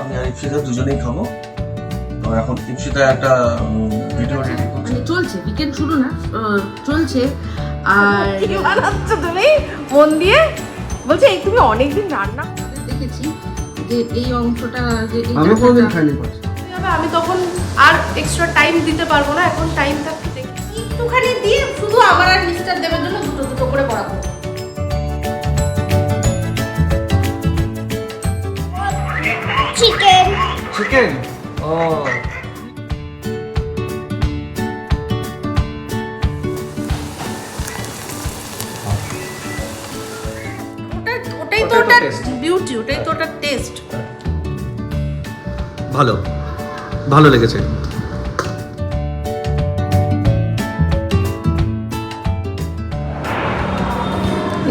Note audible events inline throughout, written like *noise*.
আমি আর ইপসিতা দুজনেই খাব। তো এখন ইপসিতা একটা ভিডিও রেডি করছে। মানে চলছে উইকেন্ড শুরু না? চলছে। আর কি বানাচ্ছ তুমি? মন দিয়ে? বলছে এই তুমি অনেকদিন রান্না দেখেছি যে এই অংশটা যে এই আমি কোনোদিন খাইনি আমি তখন আর এক্সট্রা টাইম দিতে পারব না এখন টাইম থাকতে একটুখানি দিয়ে শুধু আমার আর মিস্টার দেবের জন্য দুটো দুটো করে পড়াবো ও ওটা ওটাই তো ওটাই তো ওটার। বিউটি ওটাই তো ওটার টেস্ট ভালো। ভালো লেগেছে।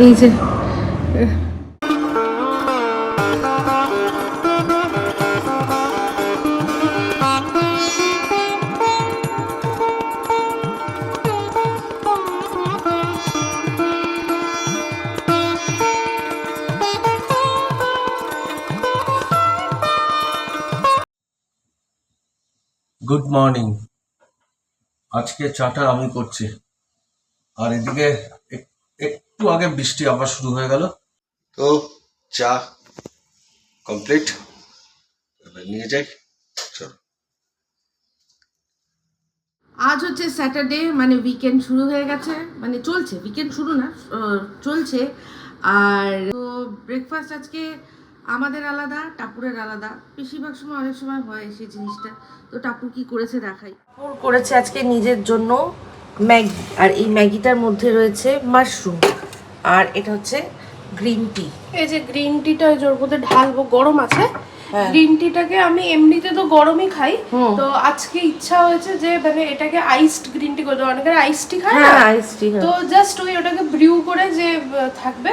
এই যে মর্নিং আজকে চাটা আমি করছি। আর এদিকে এক- একটু আগে বৃষ্টি আবার শুরু হয়ে গেল। তো চা কমপ্লিট। নিয়ে যাই। চলো। আজ হচ্ছে স্যাটারডে মানে উইকেন্ড শুরু হয়ে গেছে। মানে চলছে উইকেন্ড শুরু না চলছে। আর তো ব্রেকফাস্ট আজকে আমাদের আলাদা টাপুরের আলাদা। বেশিরভাগ সময় অনেক সময় হয় সেই জিনিসটা। তো টাপুর কি করেছে দেখাই। টাপুর করেছে আজকে নিজের জন্য ম্যাগি। আর এই ম্যাগিটার মধ্যে রয়েছে মাশরুম। আর এটা হচ্ছে গ্রিন টি। এই যে গ্রিন টিটা ওর মধ্যে ঢালবো গরম আছে। হ্যাঁ। গ্রিন টিটাকে আমি এমনিতে তো গরমই খাই। হুম। তো আজকে ইচ্ছা হয়েছে যে মানে এটাকে আইসড গ্রিন টি করে দেবো। অনেকের আইস টি খায় না? হ্যাঁ আইস টি তো জাস্ট ওই ওটাকে ব্রিউ করে যে থাকবে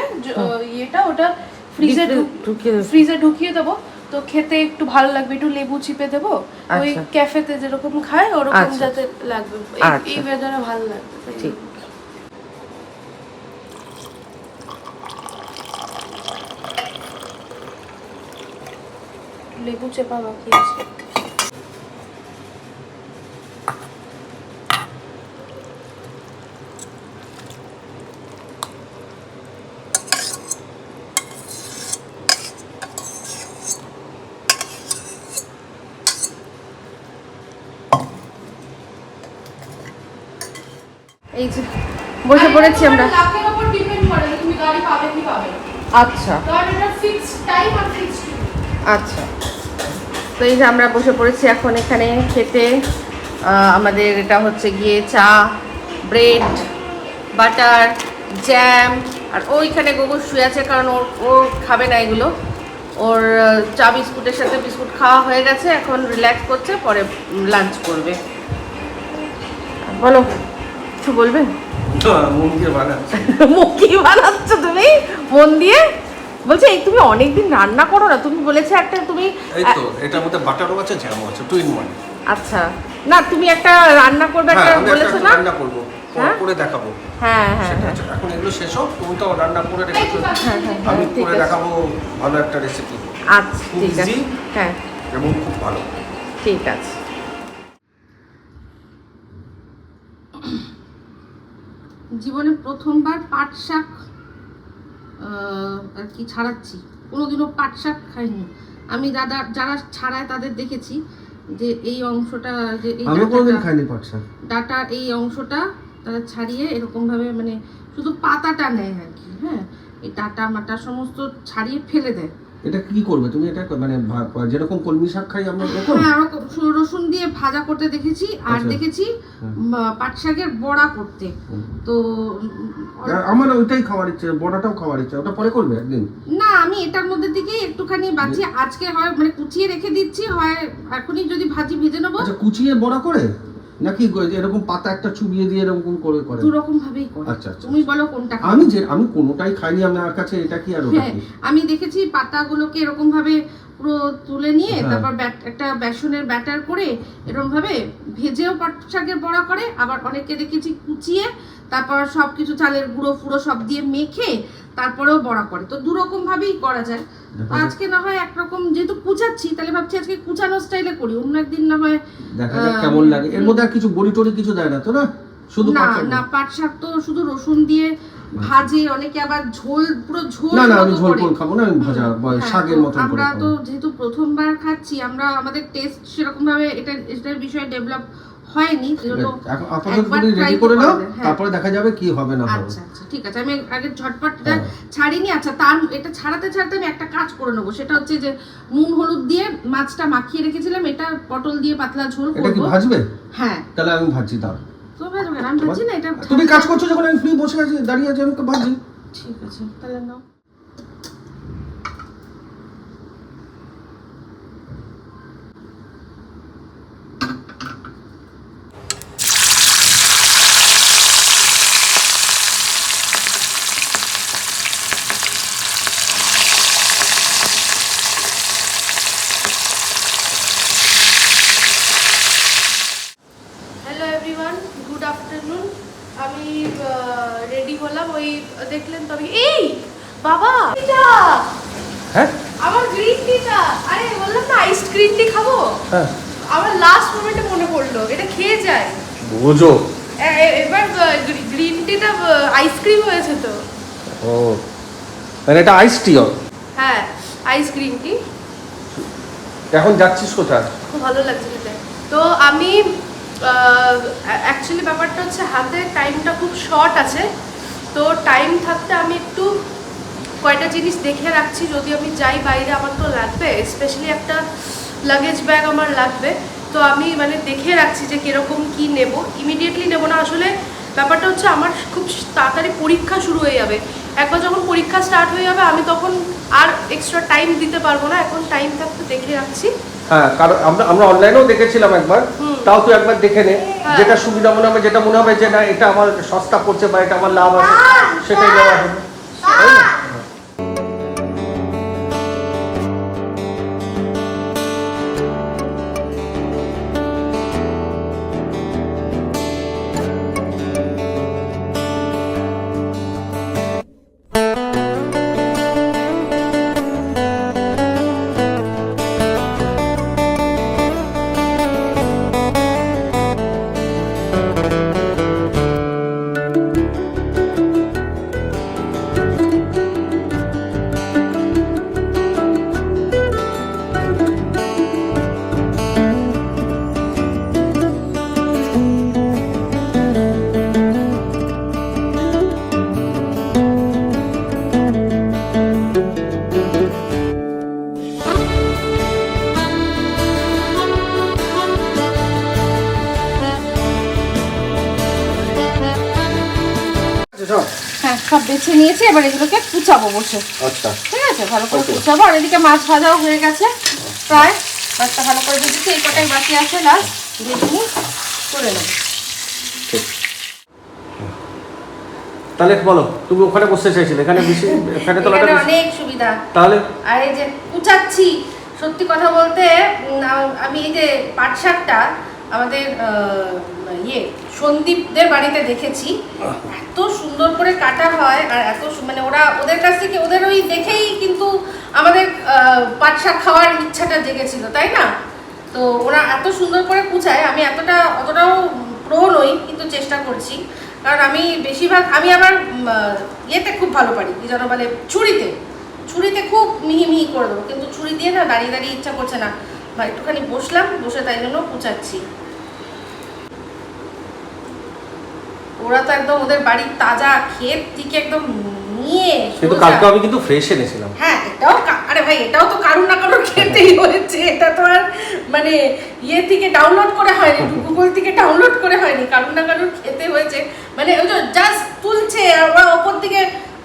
ইয়েটা ওটা ফ্রিজে ঢুকিয়ে দেবো। ফ্রিজে ঢুকিয়ে দেবো তো খেতে একটু ভালো লাগবে একটু লেবু চিপে দেবো ওই আচ্ছা। ক্যাফেতে যেরকম খায় ওরকম আচ্ছা। যাতে লাগবে এই- আচ্ছা। ওয়েদারে ভালো লাগবে ঠিক লেবু চেপা বাকি আছে এই যে বসে পড়েছি আমরা। লাখের উপর ডিপেন্ড করে তুমি গাড়ি পাবে কি পাবে। আচ্ছা। কারণ এটা ফিক্সড টাইম আর ফিক্সড আচ্ছা। তো এই যে আমরা বসে পড়েছি এখন এখানে খেতে। আমাদের এটা হচ্ছে গিয়ে চা ব্রেড বাটার জ্যাম আর ওইখানে গোবর শুয়ে আছে কারণ ওর ও খাবে না এগুলো। ওর চা বিস্কুটের সাথে বিস্কুট খাওয়া হয়ে গেছে এখন রিল্যাক্স করছে পরে লাঞ্চ করবে। বলো। কিছু বলবে? *laughs* দিয়ে বানাচ্ছি। *laughs* তুমি? মন দিয়ে? বলছে এই তুমি অনেকদিন রান্না করো না তুমি বলেছে একটা তুমি এই তো এটার মধ্যে বাটারও আছে জ্যামও আছে টু ইন ওয়ান আচ্ছা। না তুমি একটা রান্না করবে একটা হ্যাঁ বলেছ না? রান্না করব হ্যাঁ? করে দেখাবো। হ্যাঁ হ্যাঁ হ্যাঁ। এখন এগুলো শেষ হোক তুমি তো রান্না করে রেখেছো। আমি করে দেখাবো ভালো একটা রেসিপি আচ্ছা ঠিক আছে। হ্যাঁ। এবং খুব ভালো। ঠিক আছে। জীবনে প্রথমবার পাট শাক আর কি ছাড়াচ্ছি। কোনোদিনও পাট শাক খাইনি। আমি দাদা যারা ছাড়ায় তাদের দেখেছি যে এই অংশটা যে এই আমি কোনোদিন খাইনি পাচ্ছা ডাটা এই অংশটা তারা ছাড়িয়ে এরকম ভাবে মানে শুধু পাতাটা নেয় আর কি হ্যাঁ? এই ডাটা মাটা সমস্ত ছাড়িয়ে ফেলে দেয়। এটা কি করবে? তুমি এটা মানে যেরকম কলমি শাক খাই আমরা এরকম হ্যাঁ ওরকম সু- রসুন দিয়ে ভাজা করতে দেখেছি আর আচ্ছা। দেখেছি পাট শাকের বড়া করতে। তো আমার ওইটাই খাওয়ার ইচ্ছে বড়াটাও খাওয়ার ইচ্ছে। ওটা পরে করবে একদিন? না আমি এটার মধ্যে দিকে একটুখানি বাঁচি। আজকে হয় মানে কুচিয়ে রেখে দিচ্ছি হয় এখনই যদি ভাজি ভেজে নেব। আচ্ছা কুচিয়ে বড়া করে? নাকি এরকম পাতা একটা চুবিয়ে দিয়ে এরকম করে করে দু রকম ভাবেই করে আচ্ছা, আচ্ছা, তুমি বলো কোনটা আমি যে আমি কোনোটাই খাইনি আমার কাছে এটা কি আর হ্যাঁ আমি দেখেছি পাতাগুলোকে এরকম ভাবে পুরো তুলে নিয়ে হ্যাঁ। তারপর একটা বেসনের ব্যাটার করে এরকম ভাবে ভেজেও পাট শাকের বড়া করে আবার অনেকে দেখেছি কুচিয়ে তারপর সব কিছু চালের গুঁড়ো ফুড়ো সব দিয়ে মেখে তারপরেও বড়া করে। তো দু রকম ভাবেই করা যায়। তো আজকে না হয় একরকম যেহেতু কুচাচ্ছি তাহলে ভাবছি আজকে কুচানো স্টাইলে করি। অন্য একদিন না হয় দেখা যাক কেমন লাগে। এর মধ্যে আর কিছু বড়ি টড়ি কিছু দেয় না তো না? শুধু না না পাট শাক তো শুধু রসুন দিয়ে ভাজে অনেকে আবার ঝোল পুরো ঝোল না না আমি ঝোল করে। খাব না আমি ভাজা হ্যাঁ, শাকের তো আমরা তো যেহেতু প্রথমবার খাচ্ছি আমরা আমাদের টেস্ট সেরকম ভাবে এটা এটার বিষয়ে ডেভেলপ হয়নি রেডি করে নাও হ্যাঁ। তারপরে দেখা যাবে কি হবে না আচ্ছা আচ্ছা ঠিক আছে আমি আগে ঝটপট হ্যাঁ। ছাড়িনি আচ্ছা তার এটা ছাড়াতে ছাড়াতে আমি একটা কাজ করে নেব সেটা হচ্ছে যে নুন হলুদ দিয়ে মাছটা মাখিয়ে রেখেছিলাম এটা পটল দিয়ে পাতলা ঝোল এটা কি ভাজবে? হ্যাঁ। তাহলে আমি ভাজো এটা তুমি কাজ করছ যখন আমি ফ্রি বসে আছি দাঁড়িয়ে আছি আমি ভাজি ঠিক আছে তাহলে নাও হ্যালো এভরিওয়ান গুড আফটারনুন আমি রেডি হলাম ওই দেখলেন তো আমি এই বাবা এটা হ্যাঁ? আমার গ্রিন টিটা আরে বললাম না আইস গ্রিন টি খাব? হ্যাঁ। আমার লাস্ট মোমেন্টে মনে পড়ল এটা খেয়ে যায়। বুঝো। এবার গ্রিন টিটা আইসক্রিম হয়েছে তো। ও। মানে এটা আইস টি হ্যাঁ আইস গ্রিন টি এখন যাচ্ছিস কোথায়? খুব ভালো লাগছে তো আমি অ্যাকচুয়ালি ব্যাপারটা হচ্ছে হাতে টাইমটা খুব শর্ট আছে। তো টাইম থাকতে আমি একটু কয়টা জিনিস দেখে রাখছি যদি আমি যাই বাইরে আমার তো লাগবে স্পেশালি একটা লাগেজ ব্যাগ আমার লাগবে। তো আমি মানে দেখে রাখছি যে কীরকম কি নেব ইমিডিয়েটলি নেব না। আসলে ব্যাপারটা হচ্ছে আমার খুব তাড়াতাড়ি পরীক্ষা শুরু হয়ে যাবে। একবার যখন পরীক্ষা স্টার্ট হয়ে যাবে আমি তখন আর এক্সট্রা টাইম দিতে পারব না। এখন টাইম থাকতে দেখে রাখছি। হ্যাঁ কারণ আমরা আমরা অনলাইনেও দেখেছিলাম একবার। হুম। তাও তুই একবার দেখে নে। হ্যাঁ। যেটা সুবিধা মনে হবে যেটা মনে হবে যে না এটা আমার সস্তা পড়ছে বা এটা আমার লাভ আছে সেটাই নেওয়া হবে। সব বেছে নিয়েছি এবার এগুলোকে কুচাবো বসে। আচ্ছা। ঠিক আছে? ভালো করে কুচাবো। আর এদিকে মাছ ভাজাও হয়ে গেছে প্রায়। মাছটা ভালো করে ভেজেছি এই কটাই বাকি আছে লাস্ট ভেজে করে নেব। তাহলে বলো তুমি ওখানে বসতে চাইছিলে এখানে বেশি এখানে বেশি- অনেক সুবিধা। তাহলে? আর এই যে কুচাচ্ছি সত্যি কথা বলতে আমি এই যে পাট শাকটা আমাদের আহ, ইয়ে সন্দীপদের বাড়িতে দেখেছি। এত সুন্দর করে কাটা হয় আর এত মানে ওরা ওদের কাছ থেকে ওদের ওই দেখেই কিন্তু আমাদের পাটশাক খাওয়ার ইচ্ছাটা জেগেছিল তাই না? তো ওরা এত সুন্দর করে কুচায় আমি এতটা অতটাও প্রো নই কিন্তু চেষ্টা করছি। কারণ আমি বেশিরভাগ আমি আবার ইয়েতে খুব ভালো পারি কি যেন বলে ছুরিতে। ছুরিতে খুব মিহি মিহি করে দেবো কিন্তু ছুরি দিয়ে না দাঁড়িয়ে দাঁড়িয়ে ইচ্ছা করছে না। বা একটুখানি বসলাম বসে তাই জন্য কুচাচ্ছি ওরা তো একদম ওদের বাড়ির তাজা ক্ষেত থেকে একদম নিয়ে কিন্তু কালকে আমি কিন্তু ফ্রেশ এনেছিলাম। হ্যাঁ এটাও আরে ভাই এটাও তো কারুর না কারুর খেতেই হয়েছে। এটা তো আর মানে ইয়ে থেকে ডাউনলোড করে হয়নি *laughs* গুগল থেকে ডাউনলোড করে হয়নি কারুর না কারুর খেতে হয়েছে। মানে ওই যে জাস্ট তুলছে আর ওপর থেকে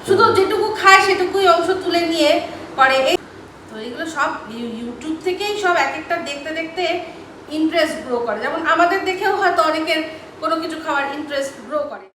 শুধু যেটুকু খায় সেটুকুই অংশ তুলে নিয়ে করে। এই তো এগুলো সব ইউটিউব থেকেই সব এক একটা দেখতে দেখতে ইন্টারেস্ট গ্রো করে। যেমন আমাদের দেখেও হয়তো অনেকের কোনো কিছু খাওয়ার ইন্টারেস্ট গ্রো করে।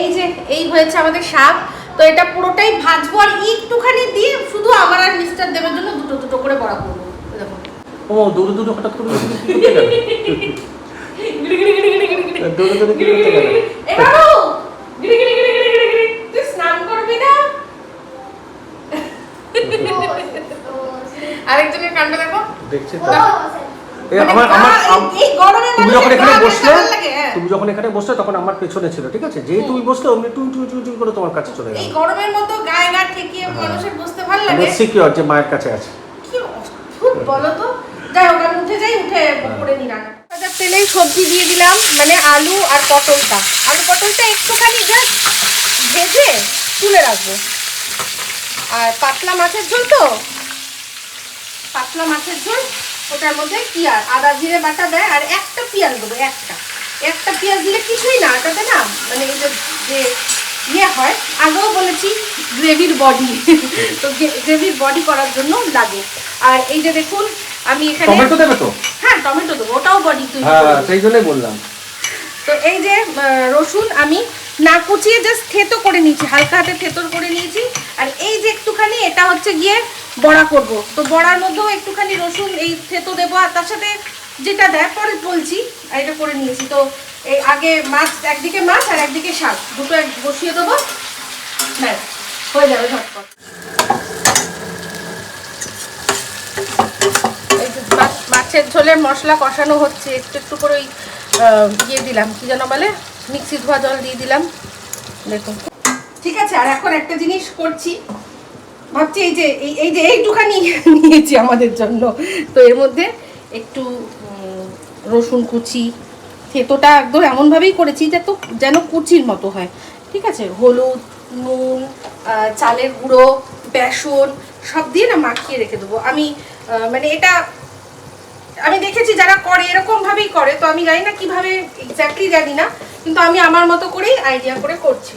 এই যে এই হয়েছে আমাদের শাক। তো এটা পুরোটাই ভাজবো আর একটুখানি দিয়ে শুধু আমার আর মিস্টার দেবের জন্য দুটো দুটো করে বড়া করব। দেখো। ও দৌড়ে দৌড়ে হঠাৎ করে আরেকজনের কাণ্ড দেখো। দেখছি আমার আমার তুমি যখন এখানে বসলে। তুমি যখন এখানে বসলে তখন আমার পেছনে ছিল ঠিক আছে? যেই তুমি বসলে অমনি টুই টুই টুই টুই করে তোমার কাছে চলে গেল। এই গরমের মতো গায়ে গা ঠেকিয়ে মানুষের বসতে ভালো আমি লাগে সিকিউর যে মায়ের কাছে আছে। কি অদ্ভুত বলো তো। যাই হোক আমি উঠে যাই উঠে করে নি রান্না। ভাজার তেলেই সবজি দিয়ে দিলাম মানে আলু আর পটলটা। আলু পটলটা একটুখানি জাস্ট ভেজে তুলে রাখব। আর পাতলা মাছের ঝোল তো? পাতলা মাছের ঝোল ওটার মধ্যে কি আর? আদা জিরে বাটা দেয় আর একটা পেঁয়াজ দেবো একটা। একটা পেঁয়াজ দিলে কিছুই না ওটাতে না মানে এই যে যে ইয়ে হয় আগেও বলেছি গ্রেভির বডি তো গ্রেভির বডি করার জন্য লাগে। আর এই যে দেখুন আমি এখানে টমেটো দেবে তো? হ্যাঁ টমেটো দেবো ওটাও বডি তুই হ্যাঁ সেই জন্যই বললাম। তো এই যে রসুন আমি না কুচিয়ে জাস্ট থেতো করে নিয়েছি হালকা হাতে থেতর করে নিয়েছি। আর এই যে একটুখানি এটা হচ্ছে গিয়ে বড়া করব। তো বড়ার মধ্যেও একটুখানি রসুন এই থেতো দেবো আর তার সাথে যেটা দেয় পরে বলছি এটা করে নিয়েছি। তো এই আগে মাছ, একদিকে মাছ আর একদিকে শাক। দুটো এক বসিয়ে দেবো। ব্যাস, হয়ে যাবে ঝটপট। মাছের ঝোলের মশলা কষানো হচ্ছে। একটু একটু করে ওই ইয়ে দিলাম, কি যেন বলে? মিক্সি ধোয়া জল দিয়ে দিলাম। দেখুন ঠিক আছে, আর এখন একটা জিনিস করছি। ভাবছি এই যে এই যে এইটুখানি *laughs* নিয়েছি আমাদের জন্য। তো এর মধ্যে একটু রসুন কুচি, থেতোটা একদম এমনভাবেই করেছি যে তো যেন কুচির মতো হয়। ঠিক আছে? হলুদ, নুন চালের গুঁড়ো, বেসন, সব দিয়ে না মাখিয়ে রেখে দেবো। আমি মানে এটা আমি দেখেছি যারা করে এরকম ভাবেই করে। তো আমি জানি না কীভাবে এক্স্যাক্টলি জানি না, কিন্তু আমি আমার মতো করেই আইডিয়া করে করছি।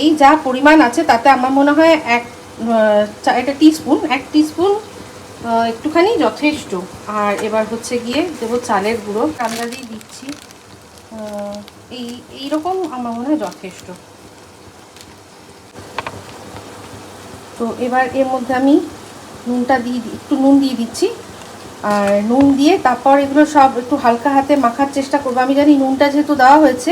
এই যা পরিমাণ আছে, তাতে আমার মনে হয় এক এটা টিস্পুন এক টিস্পুন একটুখানি যথেষ্ট। আর এবার হচ্ছে গিয়ে দেবো চালের গুঁড়ো। আন্দাজেই দিচ্ছি। এই এইরকম আমার মনে হয় যথেষ্ট। তো এবার এর মধ্যে আমি নুনটা দিয়ে একটু নুন দিয়ে দিচ্ছি। আর নুন দিয়ে তারপর এগুলো সব একটু হালকা হাতে মাখার চেষ্টা করব। আমি জানি নুনটা যেহেতু দেওয়া হয়েছে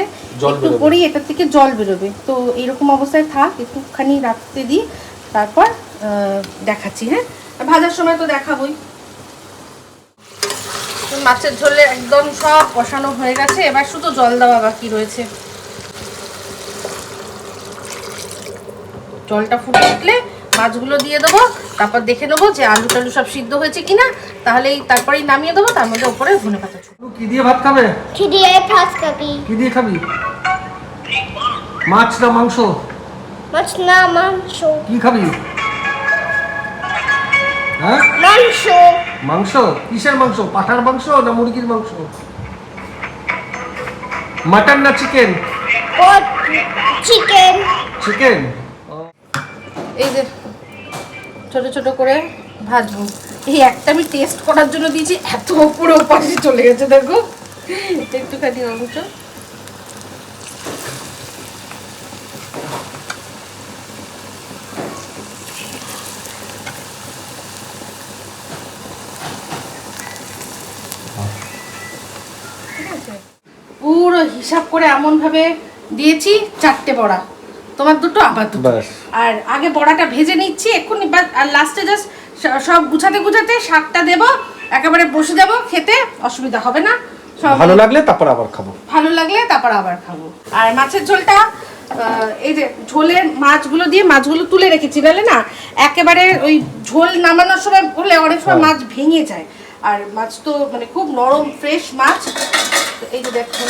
একটু। পরেই এটার থেকে জল বেরোবে। তো এরকম অবস্থায় থাক একটুখানি রাখতে দিই। তারপর দেখাচ্ছি হ্যাঁ? ভাজার সময় তো দেখাবই। মাছের ঝোলে একদম সব কষানো হয়ে গেছে। এবার শুধু জল দেওয়া বাকি রয়েছে। জলটা ফুটে উঠলে মাছগুলো দিয়ে দেবো। তারপর দেখে নেব যে আলু টালু সব সিদ্ধ হয়েছে কিনা। তাহলেই তারপরেই নামিয়ে দেবো তার মধ্যে উপরে ধনে পাতা কি দিয়ে ভাত খাবে? খিদিয়ে ভাত খাবি? কি দিয়ে খাবি? মাছ না মাংস? মাছ না মাংস। কি খাবি? হ্যাঁ? মাংস। মাংস? কিসের মাংস? পাঠার মাংস না মুরগির মাংস? মাটন না চিকেন? চিকেন। চিকেন? এই যে ছোট ছোট করে ভাজবো। এই একটা আমি টেস্ট করার জন্য দিয়েছি এত উপরে ওপাশে চলে গেছে দেখো। একটুখানি অংশ ঠিক আছে? পুরো হিসাব করে এমন ভাবে দিয়েছি চারটে বড়া। তোমার দুটো আবার দুটো। আর আগে বড়াটা ভেজে নিচ্ছি এক্ষুনি আর লাস্টে জাস্ট সব গুছাতে গুছাতে শাকটা দেবো একেবারে বসে যাব খেতে অসুবিধা হবে না। ভালো লাগলে তারপর আবার খাব। ভালো লাগলে তারপর আবার খাব। আর মাছের ঝোলটা এই যে ঝোলের মাছগুলো দিয়ে মাছগুলো তুলে রেখেছি বলে না? একেবারে ওই ঝোল নামানোর সময় হলে অনেক সময় হ্যাঁ। মাছ ভেঙে যায়। আর মাছ তো মানে খুব নরম ফ্রেশ মাছ। এই যে দেখুন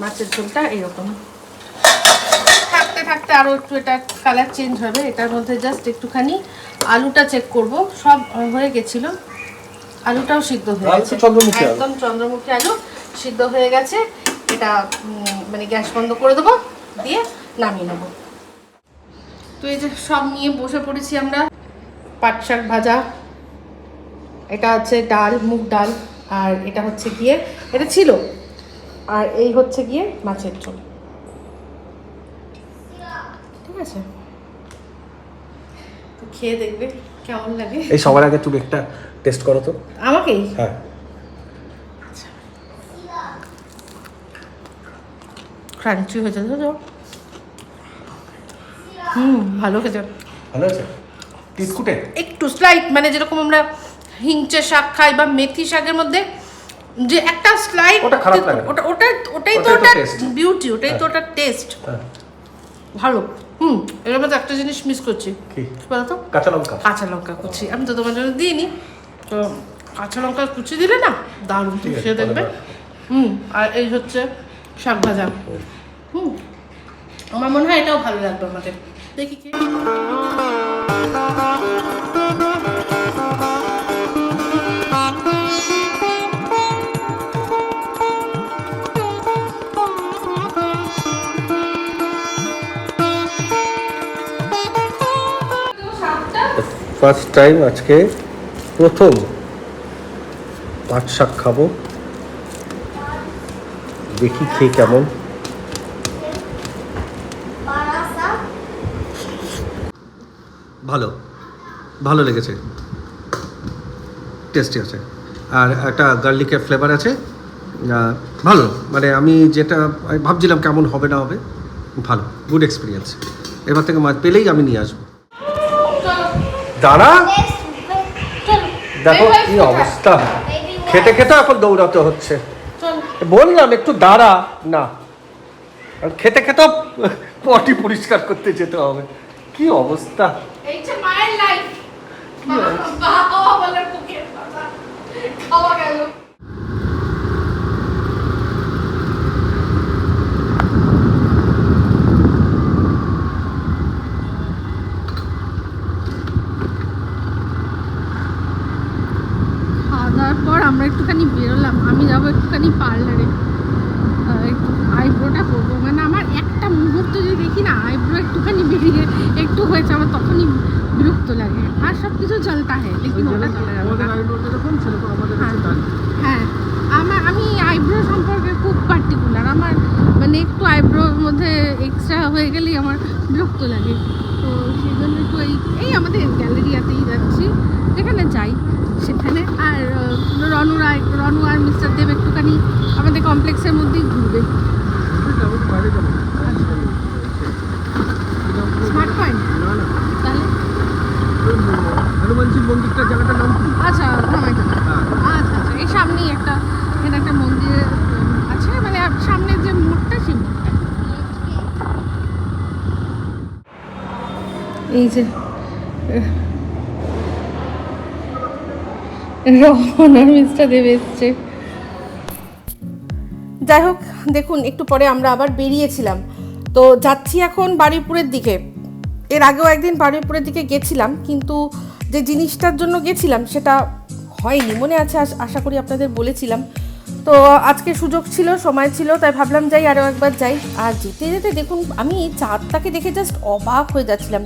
মাছের ঝোলটা এরকম। থাকতে থাকতে আরও একটু এটা কালার চেঞ্জ হবে। এটার মধ্যে জাস্ট একটুখানি আলুটা চেক করব। সব হয়ে গেছিল। আলুটাও সিদ্ধ হয়ে গেছে। একদম চন্দ্রমুখী আলু সিদ্ধ হয়ে গেছে। এটা উম, মানে গ্যাস বন্ধ করে দেবো দিয়ে নামিয়ে নেব। তো এই যে সব নিয়ে বসে পড়েছি আমরা। পাট শাক ভাজা। এটা হচ্ছে ডাল মুগ ডাল। আর এটা হচ্ছে গিয়ে এটা ছিল আর এই হচ্ছে গিয়ে মাছের ঝোল। ঠিক আছে? তো খেয়ে দেখবে কেমন লাগে। এই সবার আগে তুমি একটা টেস্ট করো তো। আমাকেই? হ্যাঁ। ক্রাঞ্চি হয়েছে তো হুম ভালো খেতে ভালো আছে একটু স্লাইট মানে যেরকম আমরা হিংচে শাক খাই বা মেথি শাকের মধ্যে যে একটা স্লাইট ওটা খারাপ লাগে ওটা ওটা ওটাই তো ওটাই তো ওটার taste। বিউটি ওটাই তো ওটার টেস্ট হ্যাঁ। ভালো। হুম এর মধ্যে একটা জিনিস মিস করছি। কি? বলতো? কাঁচা লঙ্কা। কাঁচা লঙ্কা কুচি। আমি তো তোমার জন্য দিইনি। তো কাঁচা লঙ্কা কুচি দিলে না দারুণ সে দেখবে। হুম আর এই হচ্ছে শাক ভাজা। হুম আমার মনে হয় এটাও ভালো লাগবে আমাদের। দেখি কি ফার্স্ট টাইম আজকে প্রথম পাট শাক খাব। দেখি খেয়ে কেমন। ভালো ভালো লেগেছে। টেস্টি আছে। আর একটা গার্লিকের ফ্লেভার আছে। ভালো মানে আমি যেটা ভাবছিলাম কেমন হবে না হবে, ভালো গুড এক্সপিরিয়েন্স এবার থেকে মাছ পেলেই আমি নিয়ে আসব। দাঁড়া। দেখো কি অবস্থা। খেতে খেতে এখন দৌড়াতে হচ্ছে। বললাম একটু দাঁড়া। না। আর খেতে খেতে পটি পরিষ্কার করতে যেতে হবে। কি অবস্থা? কি মায়ের লাইফ বাবা বলার বুকের কথা খাওয়া গেল খাওয়া দাওয়ার পর আমরা একটুখানি বেরোলাম আমি যাব একটুখানি পার্লারে একটু আইব্রোটা করব। মানে আমার একটা মুহূর্ত যদি দেখি না আইব্রো একটুখানি বেরিয়ে একটু হয়েছে আমার তখনই বিরক্ত লাগে। আর সব কিছু চলতা হয় লেকিন ওটা চলে যাবে। হ্যাঁ। আমার আমি আইব্রো সম্পর্কে খুব পার্টিকুলার আমার মানে একটু আইব্রোর মধ্যে এক্সট্রা হয়ে গেলেই আমার বিরক্ত লাগে। তো সেই জন্য একটু এই এই আমাদের গ্যালারিয়াতেই যাচ্ছি। যেখানে যাই। সেখানে। আর রনু রায়, রনু আর মিস্টার দেব একটুখানি আমাদের কমপ্লেক্সের মধ্যেই ঘুরবে। স্মার্ট পয়েন্ট তাহলে? মন্দিরটা আচ্ছা আচ্ছা আচ্ছা এই সামনেই একটা, এখানে একটা মন্দির আছে। মানে যে সেই এই যে রহমান আর মিস্টার দেব এসছে যাই হোক, দেখুন, একটু পরে আমরা আবার বেরিয়েছিলাম। তো যাচ্ছি এখন বারুইপুরের দিকে। এর আগেও একদিন বারুইপুরের দিকে গেছিলাম, কিন্তু যে জিনিসটার জন্য গেছিলাম, সেটা হয়নি। মনে আছে, আশা করি আপনাদের বলেছিলাম। তো আজকে সুযোগ ছিল, সময় ছিল, তাই ভাবলাম যাই আরও একবার যাই। আর যেতে যেতে দেখুন, আমি চাঁদটাকে দেখে জাস্ট অবাক হয়ে যাচ্ছিলাম।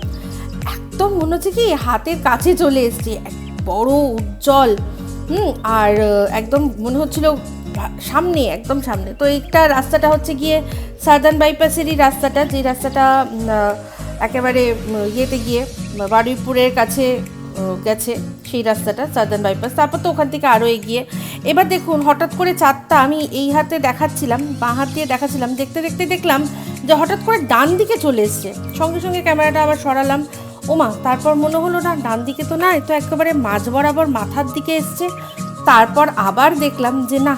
একদম মনে হচ্ছে কি হাতের কাছে চলে এসছে। বড়, উজ্জ্বল, হুম, আর একদম মনে হচ্ছিল সামনে, একদম সামনে। তো এইটা রাস্তাটা হচ্ছে গিয়ে সাদার্ন বাইপাসেরই রাস্তাটা, যে রাস্তাটা একেবারে ইয়েতে গিয়ে বারুইপুরের কাছে গেছে সেই রাস্তাটা সাদার্ন বাইপাস তারপর তো ওখান থেকে আরও এগিয়ে। এবার দেখুন, হঠাৎ করে চারটা আমি এই হাতে দেখাচ্ছিলাম, বাঁ হাত দিয়ে দেখাচ্ছিলাম, দেখতে দেখতে দেখলাম যে হঠাৎ করে ডান দিকে চলে এসছে। সঙ্গে সঙ্গে ক্যামেরাটা আবার সরালাম। ওমা, তারপর মনে হলো না ডান দিকে তো না তো একেবারে মাঝ বরাবর মাথার দিকে এসছে। তারপর আবার দেখলাম যে না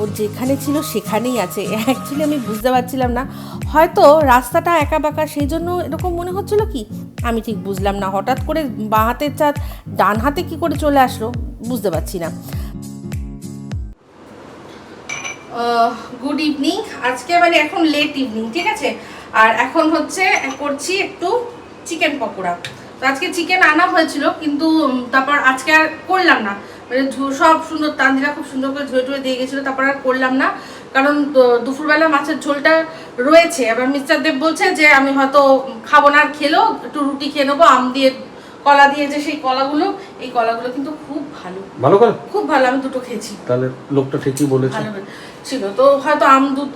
ও যেখানে ছিল সেখানেই আছে। অ্যাকচুয়ালি আমি বুঝতে পারছিলাম না। হয়তো রাস্তাটা একা বাঁকা, সেই জন্য এরকম মনে হচ্ছিল কি? আমি ঠিক বুঝলাম না। হঠাৎ করে বাঁ হাতের চাঁদ, ডান হাতে কি করে চলে আসলো? বুঝতে পারছি না। গুড ইভিনিং আজকে মানে এখন লেট ইভিনিং ঠিক আছে? আর এখন হচ্ছে, করছি একটু চিকেন পকোড়া। তো আজকে চিকেন আনা হয়েছিল কিন্তু তারপর আজকে আর করলাম না। মানে সব সুন্দর তান্দিরা খুব সুন্দর করে ধুয়ে ধুয়ে দিয়ে গেছিল তারপর আর করলাম না। কারণ দুপুরবেলা মাছের ঝোলটা রয়েছে। এবার মিস্টার দেব বলছে যে আমি হয়তো খাব না আর খেলেও একটু রুটি খেয়ে নেব আম দিয়ে কলা দিয়ে যে সেই কলাগুলো এই কলাগুলো কিন্তু খুব ভালো। ভালো করে? খুব ভালো আমি দুটো খেয়েছি। তাহলে লোকটা ঠিকই বলেছে। ভালো ছিল। তো হয়তো আম দুধ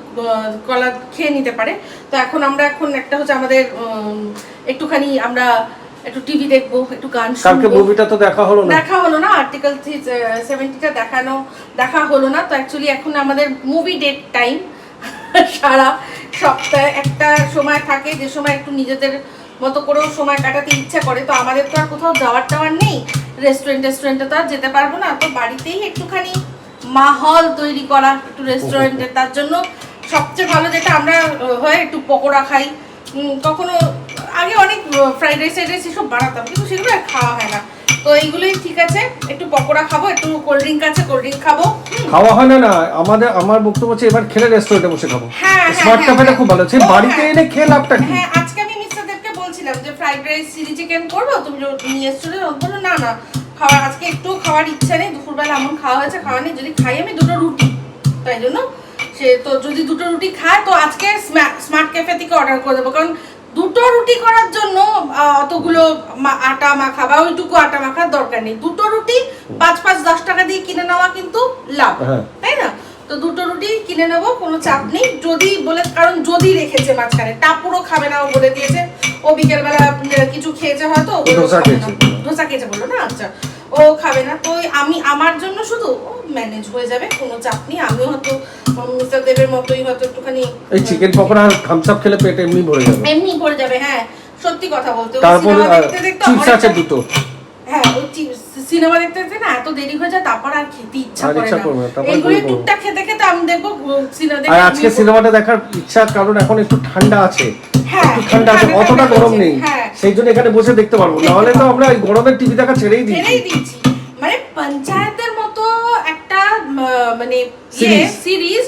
কলা খেয়ে নিতে পারে। তো এখন আমরা এখন একটা হচ্ছে আমাদের একটুখানি আমরা একটু টিভি দেখব একটু গান কালকে মুভিটা তো দেখা হলো না। দেখা হলো না আর্টিকেল সেভেন্টিটা দেখানো দেখা হলো না। তো অ্যাকচুয়ালি এখন আমাদের মুভি ডেট টাইম সারা সপ্তাহে একটা সময় থাকে যে সময় একটু নিজেদের মতো করেও সময় কাটাতে ইচ্ছা করে। তো আমাদের তো আর কোথাও যাওয়ার টাওয়ার নেই রেস্টুরেন্ট রেস্টুরেন্টে তো আর যেতে পারব না। তো বাড়িতেই একটুখানি মাহল তৈরি করা একটু রেস্টুরেন্টে তার জন্য সবচেয়ে ভালো যেটা আমরা হয় একটু পকোড়া খাই কখনো আগে অনেক ফ্রাইড রাইস ফ্রাইড রাইস এসব বানাতাম কিন্তু সেগুলো আর খাওয়া হয় না। তো এইগুলোই ঠিক আছে একটু পকোড়া খাব একটু কোল্ড ড্রিঙ্ক আছে কোল্ড ড্রিঙ্ক খাব খাওয়া হয় না না আমাদের আমার বক্তব্য হচ্ছে এবার খেলে রেস্টুরেন্টে বসে খাব। হ্যাঁ, হ্যাঁ, স্মার্ট হ্যাঁ, ক্যাফেটা হ্যাঁ। খুব ভালো বাড়িতে হ্যাঁ। এনে খেয়ে লাভটা কি? হ্যাঁ আজকে আমি মিস্টারদেরকে বলছিলাম যে ফ্রাইড রাইস চিলি চিকেন করব তুমি নিয়ে এসছো যে, বলল না না খাওয়ার আজকে একটু খাওয়ার ইচ্ছা নেই দুপুরবেলা এমন খাওয়া হয়েছে খাওয়া নেই যদি খাই আমি দুটো রুটি। তাই জন্য সে তো যদি দুটো রুটি খায় তো আজকে স্মার্ট ক্যাফে থেকে অর্ডার করে দেবো। কারণ দুটো রুটি করার জন্য অতগুলো আটা মাখা বা ওইটুকু আটা মাখার দরকার নেই। দুটো রুটি পাঁচ পাঁচ দশ টাকা দিয়ে কিনে নেওয়া কিন্তু লাভ হ্যাঁ। তাই না? তো দুটো রুটি কিনে নেব কোনো চাপ নেই। যদি বলে কারণ যদি রেখেছে মাঝখানে টাপুরও খাবে না ও বলে দিয়েছে। ও বিকেলবেলা কিছু খেয়েছে হয়তো। ধোসা খেয়েছে বলল না? আচ্ছা। ও খাবে না। তো আমি আমার জন্য শুধু ও ম্যানেজ হয়ে যাবে কোনো চাপ নেই। আমি হয়তো মিস্টার দেবের মতোই হয়তো একটুখানি এই চিকেন পকোড়া আর থামস আপ খেলে পেট এমনি ভরে যাবে। এমনি ভরে যাবে হ্যাঁ। সত্যি কথা বলতে তারপর চিপস আছে দুটো। হ্যাঁ ওই চি- সিনেমা দেখতে দেখতে না এত দেরি হয়ে যায় তারপর আর খেতে ইচ্ছা করে না। এইগুলো টুকটাক খেতে খেতে আমি দেখব সিনেমা আর আজকে সিনেমাটা দেখার ইচ্ছা কারণ এখন একটু ঠান্ডা আছে। হ্যাঁ, একটু ঠান্ডা আছে অতটা গরম নেই। হ্যাঁ। সেই জন্য এখানে বসে দেখতে পারব। নাহলে তো আমরা এই গরমের টিভি দেখা ছেড়েই দিচ্ছি মানে পঞ্চায়েতের মতো একটা মানে সিরিজ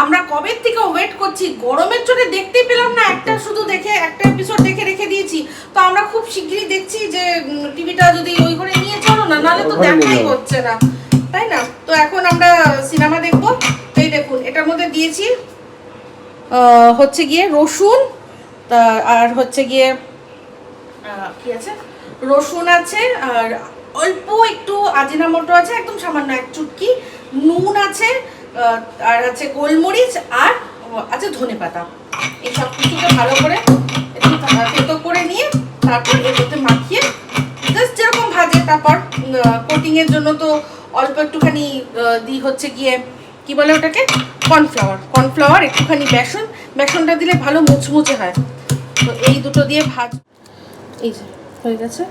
আমরা কবে থেকে ওয়েট করছি? গরমের চোটে দেখতেই পেলাম না একটা শুধু দেখে একটা এপিসোড দেখে রেখে দিয়েছি। তো আমরা খুব শিগগিরই দেখছি যে টিভিটা যদি ওই করে নিয়ে চলো না নাহলে তো দেখাই হচ্ছে না। তাই না? তো এখন আমরা সিনেমা দেখব। এই দেখুন এটার মধ্যে দিয়েছি হচ্ছে গিয়ে রসুন আর হচ্ছে গিয়ে কি আছে? রসুন আছে আর অল্প একটু আজিনামোটো আছে একদম সামান্য এক চুটকি। নুন আছে আর আছে গোলমরিচ আর আছে ধনে পাতা। এই সব কিছুকে ভালো করে একটু করে নিয়ে তারপর মধ্যে মাখিয়ে জাস্ট যেরকম ভাজে, তারপর কোটিংয়ের জন্য তো অল্প একটুখানি দিই হচ্ছে গিয়ে, কি বলে ওটাকে? কর্নফ্লাওয়ার কর্নফ্লাওয়ার একটুখানি বেসন। বেসনটা দিলে ভালো মুচমুচে হয়। তো এই দুটো দিয়ে ভাজ এই যে, হয়ে গেছে।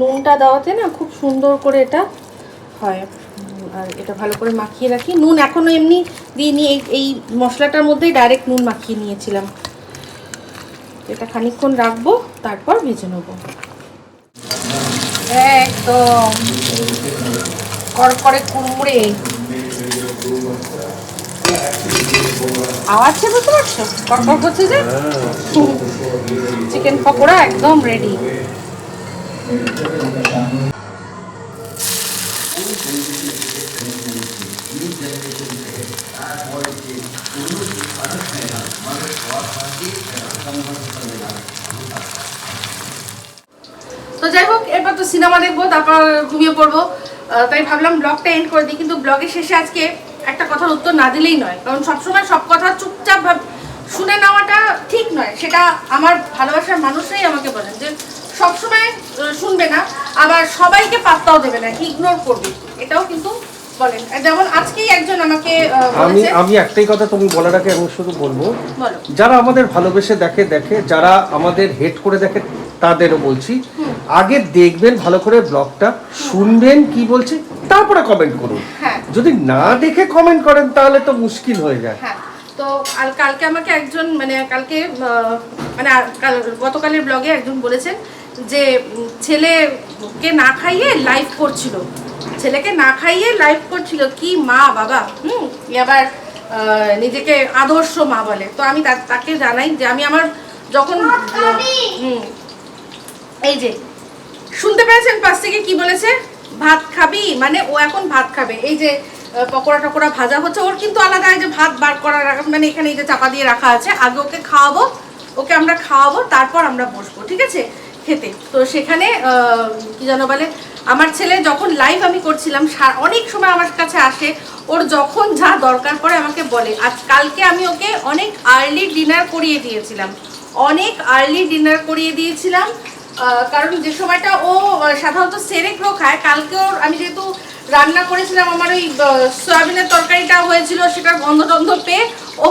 নুনটা দেওয়াতে না খুব সুন্দর করে এটা হয়। আর এটা ভালো করে মাখিয়ে রাখি। নুন এখনও এমনি দিইনি এই এই মশলাটার মধ্যেই ডাইরেক্ট নুন মাখিয়ে নিয়েছিলাম। এটা খানিকক্ষণ রাখব তারপর ভেজে নেব। একদম। কড়কড়ে কুড়মুড়ে। আওয়াজটা বুঝতে পারছ? কড়কড় করছে যে? চিকেন পকোড়া একদম রেডি তো যাই হোক, এরপর তো সিনেমা দেখব, তারপর ঘুমিয়ে পড়ব। তাই ভাবলাম ব্লগটা এন্ড করে দিই, কিন্তু ব্লগের শেষে আজকে একটা কথার উত্তর না দিলেই নয়, কারণ সবসময় সব কথা চুপচাপ ভাব শুনে নেওয়াটা ঠিক নয়, সেটা আমার ভালোবাসার মানুষরাই আমাকে বলেন যে সবসময় শুনবে না, আবার সবাইকে পাত্তাও দেবে না ইগনোর করবে। এটাও কিন্তু বলেন। যেমন আজকেই একজন আমাকে আমি আমি একটাই কথা তুমি বলার আগে আমি শুধু বলব। যারা আমাদের ভালোবেসে দেখে দেখে যারা আমাদের হেড করে দেখে তাদেরও বলছি আগে দেখবেন ভালো করে ব্লগটা শুনবেন কি বলছে তারপরে কমেন্ট করুন। হ্যাঁ। যদি না দেখে কমেন্ট করেন তাহলে তো মুশকিল হয়ে যায়। হ্যাঁ। তো কাল কালকে আমাকে একজন মানে কালকে মানে গতকালের ব্লগে একজন বলেছেন যে ছেলেকে না খাইয়ে লাইভ করছিল। ছেলেকে না খাইয়ে লাইভ করছিল। কি মা বাবা? হুম আহ, নিজেকে আদর্শ মা বলে। তো আমি তাকে জানাই যে আমি আমার যখন হুম এই যে শুনতে পেরেছেন পাশ থেকে কি বলেছে? ভাত খাবি? মানে ও এখন ভাত খাবে। এই যে পকোড়া টকোড়া ভাজা হচ্ছে ওর কিন্তু আলাদা এই যে ভাত বার করা মানে এখানে এই যে চাপা দিয়ে রাখা আছে। আগে ওকে খাওয়াবো ওকে আমরা খাওয়াবো তারপর আমরা বসবো ঠিক আছে? খেতে। তো সেখানে কি যেন বলে আমার ছেলে যখন লাইভ আমি করছিলাম অনেক সময় আমার কাছে আসে, ওর যখন যা দরকার পড়ে আমাকে বলে। আজ কালকে আমি ওকে অনেক আর্লি ডিনার করিয়ে দিয়েছিলাম। অনেক আর্লি ডিনার করিয়ে দিয়েছিলাম কারণ যে সময়টা ও সাধারণত সেরেগ্রো খায়, কালকে ওর আমি যেহেতু রান্না করেছিলাম, আমার ওই সয়াবিনের তরকারিটা হয়েছিল, সেটার গন্ধ টন্ধ পেয়ে ও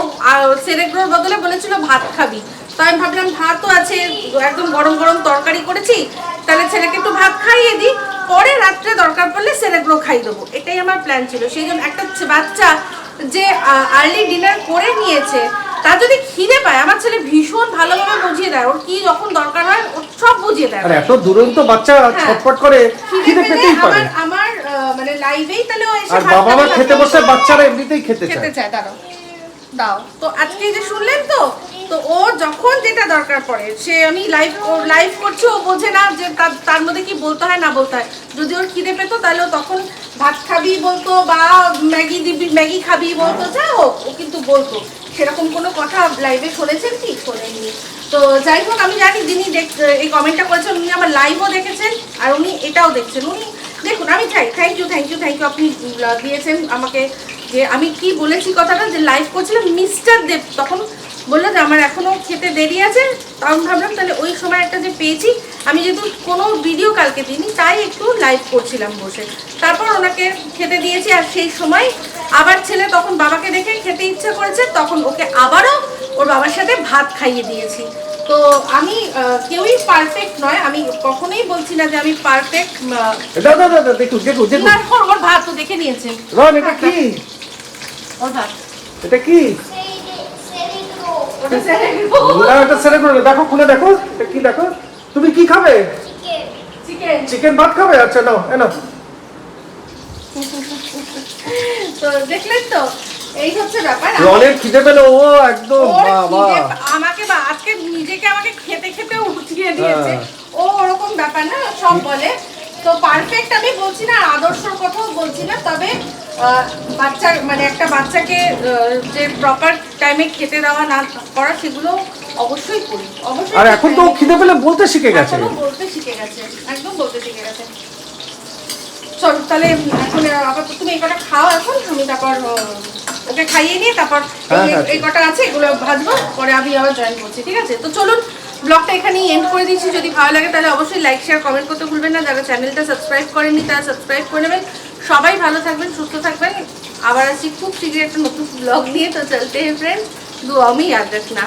সেরেগ্রোর বদলে বলেছিল, ভাত খাবি। তো আমি ভাবলাম, ভাতও আছে, একদম গরম গরম তরকারি করেছি, তাহলে ছেলেকে একটু ভাত খাইয়ে দিই। পড়লে সেরেগ্রো খাই দেবো। এটাই আমার প্ল্যান ছিল। সেই জন্য একটা বাচ্চা যে আর্লি ডিনার করে নিয়েছে তার যদি খিদে পায় আমার ছেলে ভীষণ ভালোভাবে বুঝিয়ে দেয়। ওর কি যখন দরকার হয় ওর সব বুঝিয়ে দেয়। আর এত দুরন্ত বাচ্চা ছটফট করে খিদে পেতেই পারে। আমার আমার মানে লাইভেই তাহলে ও এসে আর বাবা মা খেতে বসে বাচ্চারা এমনিতেই খেতে চায় খেতে চায়। চায় দাঁড়াও। দাও তো আজকে যে শুনলেন তো তো ও যখন যেটা দরকার পড়ে, সে আমি লাইভ লাইভ করছি, ও বোঝে না যে তার মধ্যে কি বলতে হয়, না বলতে হয়। যদি ওর খিদে পেতো, তাহলে ও তখন ভাত খাবি বলতো বা ম্যাগি দিবি, ম্যাগি খাবি বলতো, যা হোক, ও কিন্তু বলতো। সেরকম কোনো কথা লাইভে শুনেছেন কি? শোনেননি। তো যাই হোক, আমি জানি যিনি দেখ, এই কমেন্টটা করেছেন, উনি আমার লাইভও দেখেছেন, আর উনি এটাও দেখছেন। উনি, দেখুন, আমি চাই thank you thank you thank you আপনি দিয়েছেন আমাকে যে আমি কি বলেছি কথাটা, যে লাইভ করছিলাম মিস্টার দেব, তখন বলল যে আমার এখনও খেতে দেরি আছে তখন ভাবলাম তাহলে ওই সময় একটা যে পেয়েছি আমি যেহেতু কোনো ভিডিও কালকে দিইনি তাই একটু লাইভ করছিলাম বসে। তারপর ওনাকে খেতে দিয়েছি আর সেই সময় আবার ছেলে তখন বাবাকে দেখে খেতে ইচ্ছে করেছে তখন ওকে আবারও ওর বাবার সাথে ভাত খাইয়ে দিয়েছি। তো আমি কেউই পারফেক্ট নয় আমি কখনোই বলছি না যে আমি পারফেক্ট দাও দাও দাও দেখুন দেখুন দেখুন। ওর ওর ভাত তো দেখে নিয়েছেন রন এটা কি? ওর ভাত। এটা কি? না এটা দেখো খুলে দেখো। কি দেখো? তুমি কি খাবে? চিকেন চিকেন ভাত খাবে? আচ্ছা নাও এ তো দেখলেন তো? এই হচ্ছে ব্যাপার। রনের খিদে পেলে। ও একদম বাবা আমাকে বা আজকে নিজেকে আমাকে খেতে খেতে উঠিয়ে দিয়েছে। ও ওরকম ব্যাপার না সব বলে। তো পারফেক্ট আমি বলছি না আদর্শর কথাও বলছি না তবে বাচ্চা মানে একটা বাচ্চাকে যে প্রপার টাইমে খেতে দেওয়া না করা সেগুলো অবশ্যই করি। অবশ্যই আর এখন তো খিদে পেলে বলতে শিখে গেছে। বলতে শিখে গেছে একদম বলতে শিখে গেছে। চলো তাহলে এখন আপাতত তুমি এই কটা খাও এখন আমি তারপর ওকে খাইয়ে নিয়ে তারপর হ্যাঁ, হ্যাঁ, এই কটা আছে এগুলো ভাজবো পরে আমি আবার জয়েন করছি ঠিক আছে? তো চলুন ব্লগটা এখানেই এন্ড করে দিচ্ছি। যদি ভালো লাগে তাহলে অবশ্যই লাইক শেয়ার কমেন্ট করতে ভুলবেন না। যারা চ্যানেলটা সাবস্ক্রাইব করেনি তারা সাবস্ক্রাইব করে নেবেন। সবাই ভালো থাকবেন, সুস্থ থাকবেন। আবার আসি খুব শীঘ্রই একটা নতুন ব্লগ নিয়ে। তো চলতে ফ্রেন্ড দু আমি, ইয়াদ রাখনা।